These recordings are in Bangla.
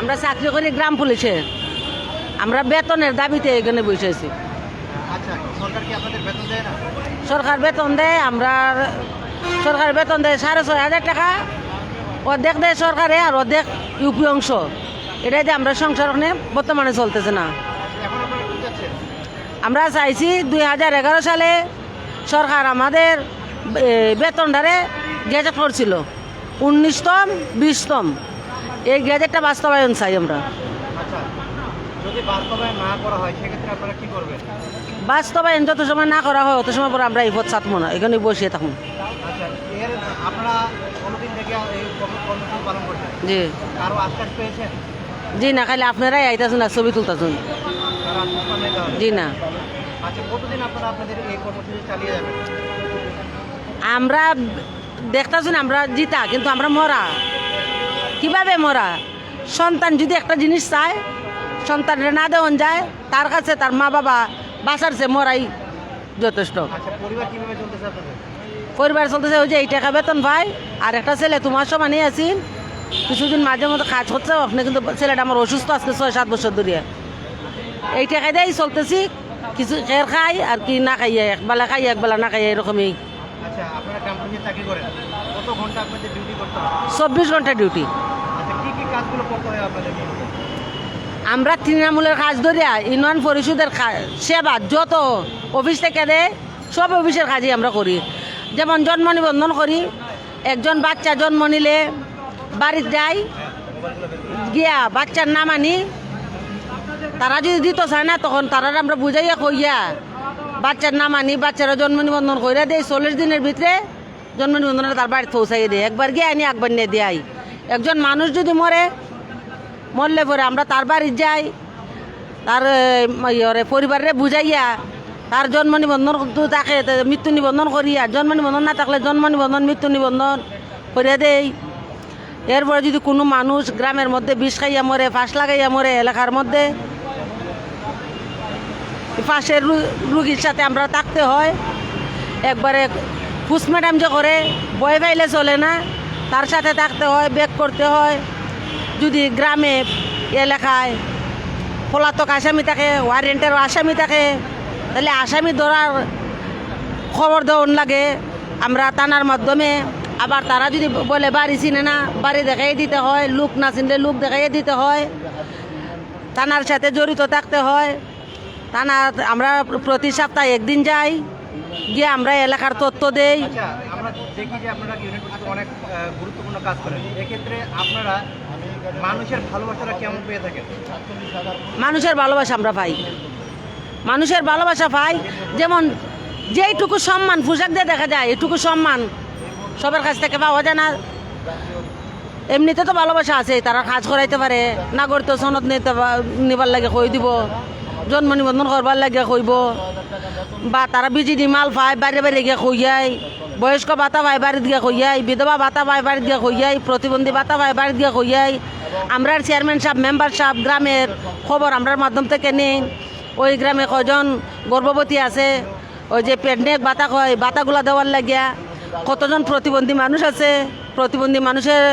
আমরা চাকরি করি গ্রাম পুলিশে। আমরা বেতনের দাবিতে এখানে বসে আছি। আচ্ছা সরকার বেতন দেয় না? সরকার বেতন দেয় আমরা সরকার বেতন দেয় সাড়ে ছয় হাজার টাকা। অর্ধেক দেয় সরকারে আর অর্ধেক ইউপি অংশ। এটাই দিয়ে আমরা সংসার ওখানে বর্তমানে চলতেছে না। চাচ্ছেন? আমরা চাইছি দুই হাজার এগারো সালে সরকার আমাদের বেতনটারে গেজেট করছিল। উনিশতম বিশতম। এই গেজেটটা বাস্তবায়ন চাই আমরা। আচ্ছা বাস্তবায়ন না হয় যত সময় না করা হয় অত সময় পরে আমরা এই পথ চাতবো না। এখানে বসিয়ে থাকুন। আচ্ছা জি। জি না খালি আপনারাই আইতাছুন আর ছবি তুলতাছুন? জি না। আচ্ছা কতদিন আপনারা আপনাদের এই কর্মসূচি চালিয়ে যাবেন? আমরা দেখতাছুন আমরা জিতা কিন্তু আমরা মরা। কীভাবে মরা? সন্তান যদি একটা জিনিস চায় সন্তানরে না দেওয়ান যায় তার কাছে তার মা বাবা বাঁচারছে মরাই যথেষ্ট। আচ্ছা পরিবার চলতেছে ওই যে এই টাকা বেতন ভাই আর একটা ছেলে তোমার সমানই আছেন কিছুদিন মাঝে মধ্যে কাজ করছে আপনি কিন্তু ছেলেটা আমার অসুস্থ আজকে ছয় সাত বছর ধরে এই টাকা দিয়েই চলতেছি কিছু খের খাই আর কি না খাইয়ে একবেলা খাই একবেলা না খাইয়ে এরকমই। চাকরি করেন কত ঘণ্টা আপনাদের ডিউটি করতে হয়? চব্বিশ ঘণ্টা ডিউটি আচ্ছা কি কি কাজগুলো করতে হয় আপনাদের আমরা তৃণমূলের কাজ ধরিয়া ইউনিয়ন পরিষদের সেবা যত অফিস থেকে দেয় সব অফিসের কাজই আমরা করি। যেমন জন্ম নিবন্ধন করি একজন বাচ্চা জন্ম নিলে বাড়িতে যাই গিয়া বাচ্চার নাম আনি তারা যদি দিত চায় না তখন তারা আমরা বুঝাইয়া কইয়া বাচ্চার নাম আনি বাচ্চারা জন্ম নিবন্ধন কইরা দেয় চল্লিশ দিনের ভিতরে জন্ম নিবন্ধন তার বাড়িতে পৌঁছাই দেয়। একবার গিয়ে আনি একবার নিয়ে দেয় একজন মানুষ যদি মরে, মরলে পরে আমরা তার বাড়ি যাই, তার পরিবারে বুঝাইয়া, তার জন্ম নিবন্ধন তাকে মৃত্যু নিবন্ধন করিয়া জন্ম নিবন্ধন না থাকলে জন্ম নিবন্ধন মৃত্যু নিবন্ধন করিয়া দেই। এরপরে যদি কোনো মানুষ গ্রামের মধ্যে বিষ খাইয়া মরে, ফাঁস লাগাইয়া মরে, এলাকার মধ্যে পাশের রু- রুগীর সাথে আমরা থাকতে হয়। একবারে ম্যাডাম যে করে, বয় পাইলে চলে না। তার সাথে থাকতে হয়, বেক করতে হয়। যদি গ্রামে এলাকায় পলাতক আসামি থাকে ওয়ারেন্টের আসামি থাকে, তাহলে আসামি ধরার খবর দেওয়ান লাগে। আমরা থানার মাধ্যমে, আবার তারা যদি বলে, বাড়ি চিনে না, বাড়ি দেখাই দিতে হয়, লোক না চিনলে লোক দেখাই দিতে হয়। থানার সাথে জড়িত থাকতে হয়। থানা আমরা প্রতি সপ্তাহে একদিন যাই। গিয়ে আমরা এলাকার তথ্য দেই। আচ্ছা আমরা দেখি যে আপনারা অনেক গুরুত্বপূর্ণ কাজ করেন। এক্ষেত্রে আপনারা মানুষের ভালোবাসাটা কেমন পেয়ে থাকেন? মানুষের ভালোবাসা আমরা পাই। মানুষের ভালোবাসা পাই যেমন যেইটুকু সম্মান পোশাক দিয়ে দেখা যায় এটুকু সম্মান সবার কাছ থেকে পাওয়া যায় না। এমনিতে তো ভালোবাসা আছে তারা কাজ করাইতে পারে নাগরিক সনদ নিতে নিবার লাগে কই দিব। জন্ম নিবন্ধন করবার লাগে কইব বা তারা বিজিডি মাল পায় বাইরে বাইরে গিয়ে কইয়াই বয়স্ক বাতা পায় বাড়িতে গিয়ে কইয়াই বিধবা বাতা পায় বাড়িতে গিয়ে কইয়াই প্রতিবন্ধী বাতা পায় বাড়িতে গিয়ে কইয়াই আমরার চেয়ারম্যান সাহেব মেম্বার সাহেব গ্রামের খবর আমরার মাধ্যম থেকে নেই ওই গ্রামে কজন গর্ভবতী আছে। ওই যে পেডনেক বাতা কয় বাতাগুলা দেওয়ার লাগিয়া। কতজন প্রতিবন্ধী মানুষ আছে? প্রতিবন্ধী মানুষের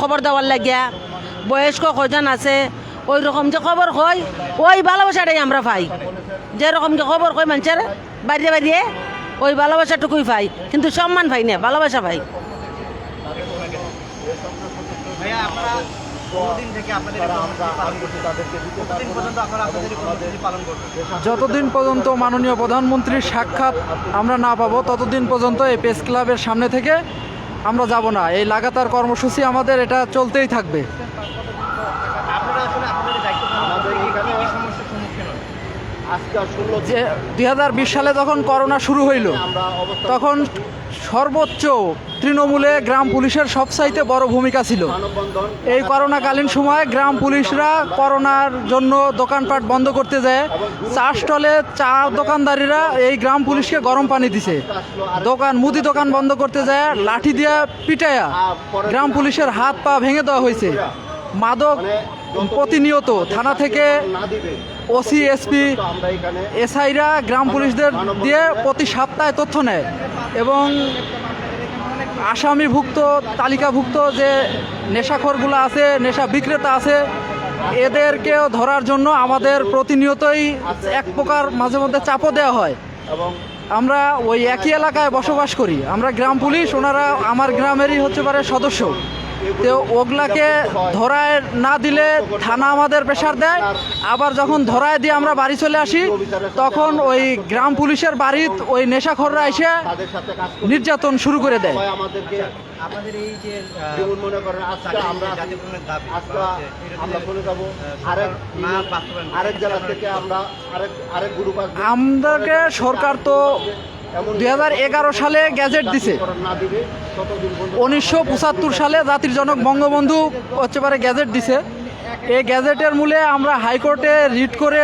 খবর দেওয়ার লাগিয়া। বয়স্ক কজন আছে? ওই রকম যে খবর কই ওই ভালোবাসাটাই আমরা পাই। যেরকম যে খবর কই মানুষের বাড়িয়ে বাড়িয়ে ওই ভালোবাসাটুকুই পাই। কিন্তু সম্মান পাই না ভালোবাসা পাই। যতদিন পর্যন্ত মাননীয় প্রধানমন্ত্রীর সাক্ষাৎ আমরা না পাবো ততদিন পর্যন্ত এই প্রেস ক্লাবের সামনে থেকে আমরা যাব না। এই লাগাতার কর্মসূচি আমাদের এটা চলতেই থাকবে আপনারা আসলে আপনাদের দায়িত্ব পালন করতে গিয়ে কি কি সমস্যার সম্মুখীন হন যে দুই হাজার বিশ সালে যখন করোনা শুরু হইল তখন সর্বোচ্চ তৃণমূলে গ্রাম পুলিশের সবচাইতে বড় ভূমিকা ছিল। এই করোনাকালীন সময় গ্রাম পুলিশরা করোনার জন্য দোকানপাট বন্ধ করতে যায়। চা স্টলে চা দোকানদারিরা এই গ্রাম পুলিশকে গরম পানি দিছে। দোকান মুদি দোকান বন্ধ করতে যায় লাঠি দিয়া পিটায়া গ্রাম পুলিশের হাত পা ভেঙে দেওয়া হয়েছে। মাদক প্রতিনিয়ত থানা থেকে ওসি, এসপি, এসআইরা, গ্রাম পুলিশদের দিয়ে প্রতি সপ্তাহে তথ্য নেয় এবং আসামিভুক্ত, তালিকাভুক্ত যে নেশাখোরগুলো আছে, নেশা বিক্রেতা আছে, এদেরকেও ধরার জন্য আমাদের প্রতিনিয়তই এক প্রকার মাঝে মধ্যে চাপও দেওয়া হয়। আমরা ওই একই এলাকায় বসবাস করি। আমরা গ্রাম পুলিশ, ওনারা আমার গ্রামেরই হচ্ছে পারে সদস্য। তো ওগুলাকে ধরায় না দিলে থানা আমাদের প্রেশার দেয়। আবার যখন ধরায় দিয়ে আমরা বাড়ি চলে আসি তখন ওই গ্রাম পুলিশের বাড়িত ওই নেশাখোররা এসে নির্যাতন শুরু করে দেয়। আমাদেরকে এই যে মনে করেন আজকে আমরা যে জাতীয়করণের দাবি আজকে করা হচ্ছে, এটা যদি, আমরা চলে যাব আরেক সরকার না বাস্তবায়ন করে, আরেক জেলা থেকে আমরা আরেক আরেক গ্রুপ আমাদেরকে সরকার তো দু হাজার এগারো সালে গ্যাজেট দিছে। উনিশশো সালে জাতির জনক বঙ্গবন্ধু হচ্ছে পারে গ্যাজেট দিছে। এই গ্যাজেটের মূলে আমরা হাইকোর্টে রিট করে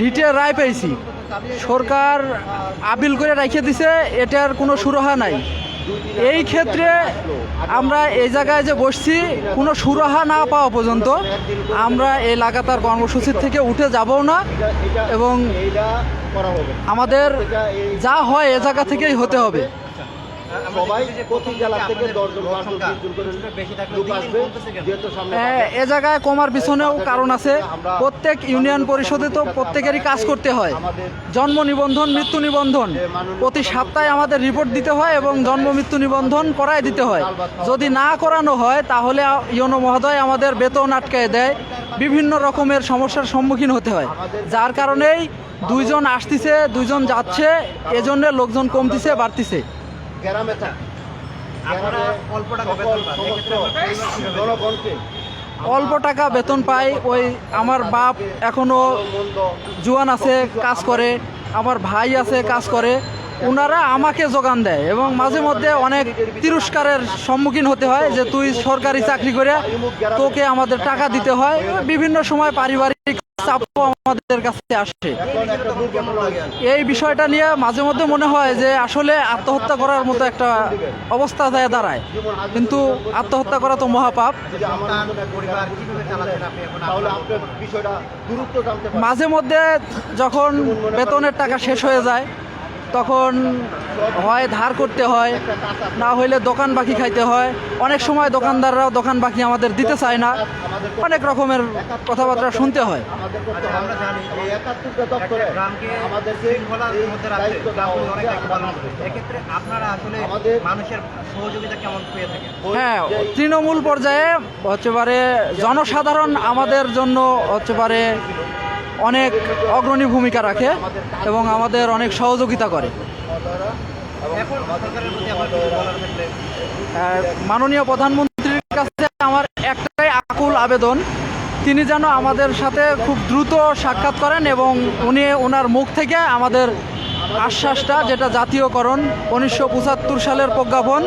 রিটে রায় পেয়েছি। সরকার আপিল করে রাখিয়ে দিছে, এটার কোনো সুরাহা নাই। এই ক্ষেত্রে আমরা এই জায়গায় যে বসছি, কোনো সুরাহা না পাওয়া পর্যন্ত আমরা এই লাগাতার কর্মসূচির থেকে উঠে যাবও না এবং আমাদের যা হয় এ জায়গা থেকেই হতে হবে। সবাই প্রতি জেলা থেকে দশজন সামনে এ, এ জায়গায় কমার পিছনেও কারণ আছে। প্রত্যেক ইউনিয়ন পরিষদে তো প্রত্যেকেরই কাজ করতে হয়। জন্ম নিবন্ধন মৃত্যু নিবন্ধন। প্রতি সপ্তাহে আমাদের রিপোর্ট দিতে হয় এবং জন্ম মৃত্যু নিবন্ধন করায় দিতে হয়। যদি না করানো হয় তাহলে ইয়নো মহোদয় আমাদের বেতন আটকায় দেয়। বিভিন্ন রকমের সমস্যার সম্মুখীন হতে হয়। যার কারণেই দুইজন আসতেছে দুইজন যাচ্ছে এজন্য লোকজন কমতিছে বাড়তিছে। গ্রামে থাকে। অল্প টাকা বেতন জনগণকে অল্প টাকা পাই। ওই আমার বাপ এখনও জুয়ান আছে কাজ করে। আমার ভাই আছে কাজ করে। ওনারা আমাকে যোগান দেয় এবং মাঝে মধ্যে অনেক তিরস্কারের সম্মুখীন হতে হয় যে তুই সরকারি চাকরি করে তোকে আমাদের টাকা দিতে হয়। বিভিন্ন সময় পারিবারিক আমাদের কাছে আসে। এই বিষয়টা নিয়ে মাঝে মধ্যে মনে হয় যে আসলে আত্মহত্যা করার মতো একটা অবস্থা যায় দাঁড়ায়। কিন্তু আত্মহত্যা করা তো মহাপাপ। মাঝে মধ্যে যখন বেতনের টাকা শেষ হয়ে যায় তখন হয় ধার করতে হয়, না হইলে দোকান বাকি খাইতে হয়। অনেক সময় দোকানদাররাও দোকান বাকি আমাদের দিতে চায় না। অনেক রকমের কথাবার্তা শুনতে হয়। হ্যাঁ তৃণমূল পর্যায়ে হচ্ছে পারে জনসাধারণ আমাদের জন্য হচ্ছে পারে অনেক অগ্রণী ভূমিকা রাখে এবং আমাদের অনেক সহযোগিতা করে। মাননীয় প্রধানমন্ত্রীর কাছে আমার একটাই আকুল আবেদন, তিনি যেন আমাদের সাথে খুব দ্রুত সাক্ষাৎ করেন এবং উনি ওনার মুখ থেকে আমাদের আশ্বাসটা যেটা জাতীয়করণ, উনিশশো পঁচাত্তর সালের প্রজ্ঞাপন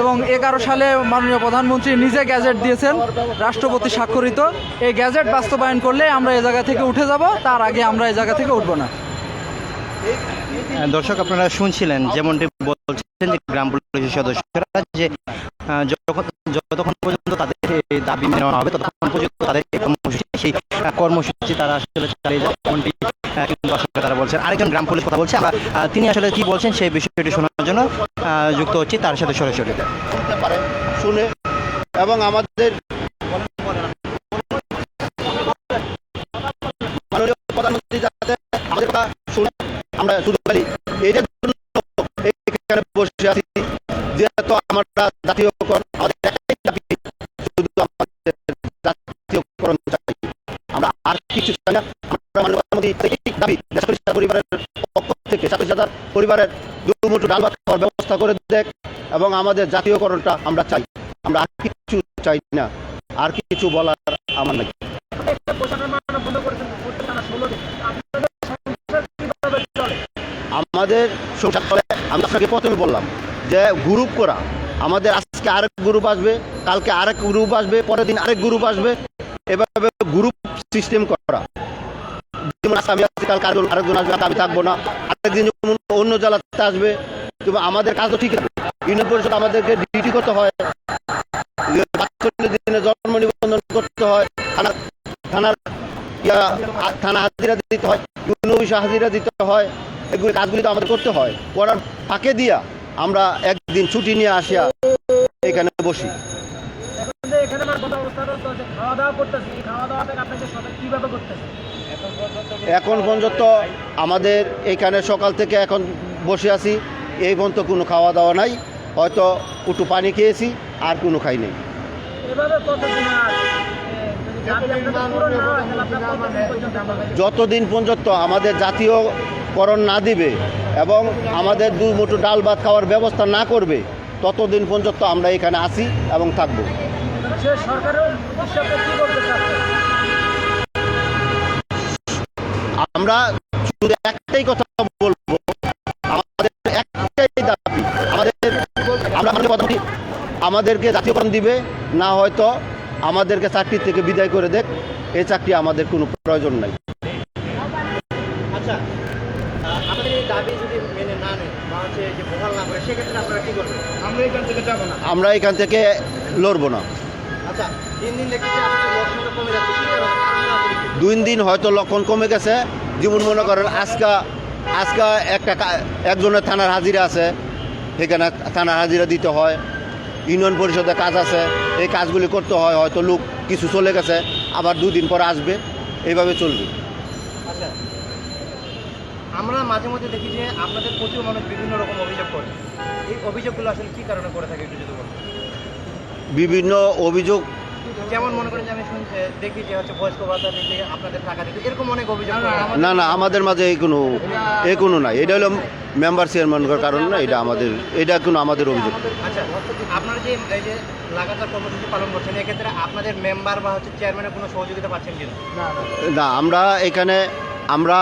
এবং এগারো সালে মাননীয় প্রধানমন্ত্রী নিজে গ্যাজেট দিয়েছেন, রাষ্ট্রপতি স্বাক্ষরিত। এই গ্যাজেট বাস্তবায়ন করলে আমরা এই জায়গা থেকে উঠে যাব, তার আগে আমরা এই জায়গা থেকে উঠব না। দর্শক, আপনারা শুনছিলেন যেমনটি বলছেন যে গ্রাম পুলিশের সদস্যরা যে যতক্ষণ পর্যন্ত তাদের এই দাবি মেনে নেওয়া হবে, ততক্ষণ পর্যন্ত তাদের কর্মসূচি, সেই কর্মসূচি তারা আসলে চালিয়ে যাবে এমনটি আসলে তারা বলছেন। আরেকজন গ্রাম পুলিশ কথা বলছে তিনি আসলে কি বলছেন সেই বিষয়টি শোনার জন্য যুক্ত হচ্ছি, তার সাথে সরাসরি। শুনে এবং আমাদের আমরা শুধু পারি এইটার জন্য বসে আছি, যেহেতু আমরা জাতীয়করণ আমাদের সাতাশ পরিবারের দুমুঠো ডাল ভাত খাওয়ার ব্যবস্থা করে দেখ এবং আমাদের জাতীয়করণটা আমরা চাই। আমরা আর কিছু চাই না। আর কিছু বলার আমার নাই। আমাদের সংসার আমি আপনাকে প্রথমে বললাম যে গ্রুপ করা। আমাদের আজকে আরেক গ্রুপ আসবে, কালকে আরেক গ্রুপ আসবে, পরের দিন আরেক গ্রুপ আসবে। এভাবে গ্রুপ সিস্টেম করা। আমি আসছি কালকে আরেকজন আসবে আমি থাকব না। আরেকদিন অন্য জেলাতে আসবে আমাদের কাজ তো ঠিক আছে ইউনিয়ন পরিষদ আমাদেরকে ডিউটি করতে হয়। দিনে জন্ম নিবন্ধন করতে হয়। থানা থানার থানা হাজিরা দিতে হয়। অফিসে হাজিরা দিতে হয়। এগুলি কাজগুলি তো আমাদের করতে হয়। করার ফাঁকে দিয়া আমরা একদিন ছুটি নিয়ে আসিয়া এখানে বসি। এখন পর্যন্ত আমাদের এখানে সকাল থেকে এখন বসে আছি। এই পর্যন্ত কোনো খাওয়া দাওয়া নাই। হয়তো একটু পানি খেয়েছি আর কোনো খাই নেই। যতদিন পর্যন্ত আমাদের জাতীয়করণ না দিবে এবং আমাদের দুই মুঠো ডাল ভাত খাওয়ার ব্যবস্থা না করবে ততদিন পর্যন্ত আমরা এখানে আসি এবং থাকব। আমরা শুধু একটাই কথা বলব আমাদের একটাই দাবি আমাদের আমরা কথা আমাদেরকে জাতীয়করণ দিবে না হয়তো আমাদেরকে চাকরি থেকে বিদায় করে দেখ এই চাকরি আমাদের কোনো প্রয়োজন নাই। আচ্ছা মেনে আমরা এখান থেকে লড়বো না। আচ্ছা? দুই দিন হয়তো লক্ষণ কমে গেছে। যেমন মনে করেন আজকা আজকা একটা একজনের থানার হাজিরা আছে সেখানে থানার হাজিরা দিতে হয়। ইউনিয়ন পরিষদে কাজ আছে এই কাজগুলি করতে হয় হয়তো লোক কিছু চলে গেছে আবার দুদিন পর আসবে এইভাবে চলবে। আচ্ছা আমরা মাঝে মধ্যে দেখি যে আপনাদের প্রচুর মানুষ বিভিন্ন রকম অভিযোগ করে। এই অভিযোগগুলো আসলে কী কারণে করে থাকে একটু যদি বলুন বিভিন্ন অভিযোগ যেমন মনে করেন যে আমি শুনছি দেখি যে হচ্ছে বয়স্ক ভাতা দিতে আপনাদের টাকা দিতে এরকম অনেক অভিযোগ না না আমাদের মাঝে এই কোনো এ কোনো নাই। এটা হলো মেম্বার চেয়ারম্যানের কারণ না এটা আমাদের এটা কোনো আমাদের অভিযোগ। আচ্ছা আপনারা যে এই যে লাগাতার কর্মসূচি পালন করছেন এক্ষেত্রে আপনাদের মেম্বার বা হচ্ছে চেয়ারম্যানের কোনো সহযোগিতা পাচ্ছেন কিনা? না আমরা এখানে আমরা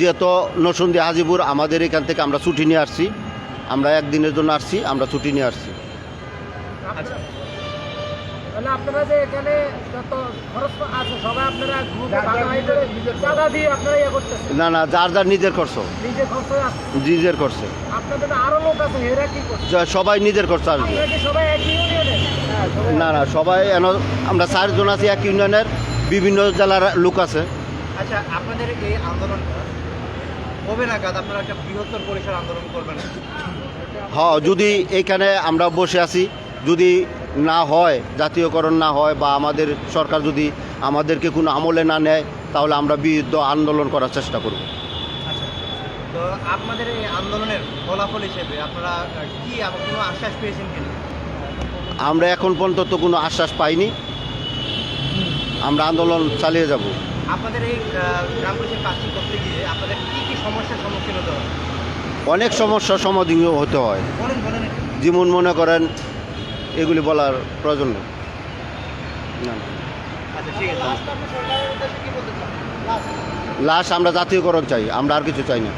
যেহেতু নসন্দি হাজিপুর আমাদের এখান থেকে আমরা ছুটি নিয়ে আসছি। আমরা একদিনের জন্য আসছি আমরা ছুটি নিয়ে আসছি। আচ্ছা। তাহলে আপনারা যে এখানে যত খরচ আছে সবাই আপনারা দিয়ে আপনারা ইয়ে করতেছেন। না না যার যার নিজের খরচ। নিজে খরচ নিজের করছে আপনাদের আরও লোক আছে এরা কি করছে? সবাই নিজের খরচ আসবে কি সবাই এক ইউনিয়নে না না সবাই এন আমরা চারজন আছি এক ইউনিয়নের বিভিন্ন জেলার লোক আছে। আচ্ছা আপনাদের এই আন্দোলনটা নাগাদ আপনারা একটা বৃহত্তর পরিসর আন্দোলন করবেন? হ যদি এইখানে আমরা বসে আছি যদি না হয় জাতীয়করণ না হয় বা আমাদের সরকার যদি আমাদেরকে কোনো আমলে না নেয় তাহলে আমরা বিরুদ্ধ আন্দোলন করার চেষ্টা করব। তো আপনাদের এই আন্দোলনের ফলাফল হিসেবে আপনারা কি কোনো আশ্বাস পেয়েছেন কিনা? আমরা এখন পর্যন্ত তো কোনো আশ্বাস পাইনি। আমরা আন্দোলন চালিয়ে যাব। আপনাদের এই গ্রাম পুলিশের কাজটি করতে গিয়ে আপনাদের কি কি সমস্যার সম্মুখীন হতে হয়? অনেক সমস্যার সমাধান হতে হয়। যেমন মনে করেন এগুলি বলার প্রয়োজন নেই। আচ্ছা লাশ আমরা জাতীয়করণ চাই আমরা আর কিছু চাই না।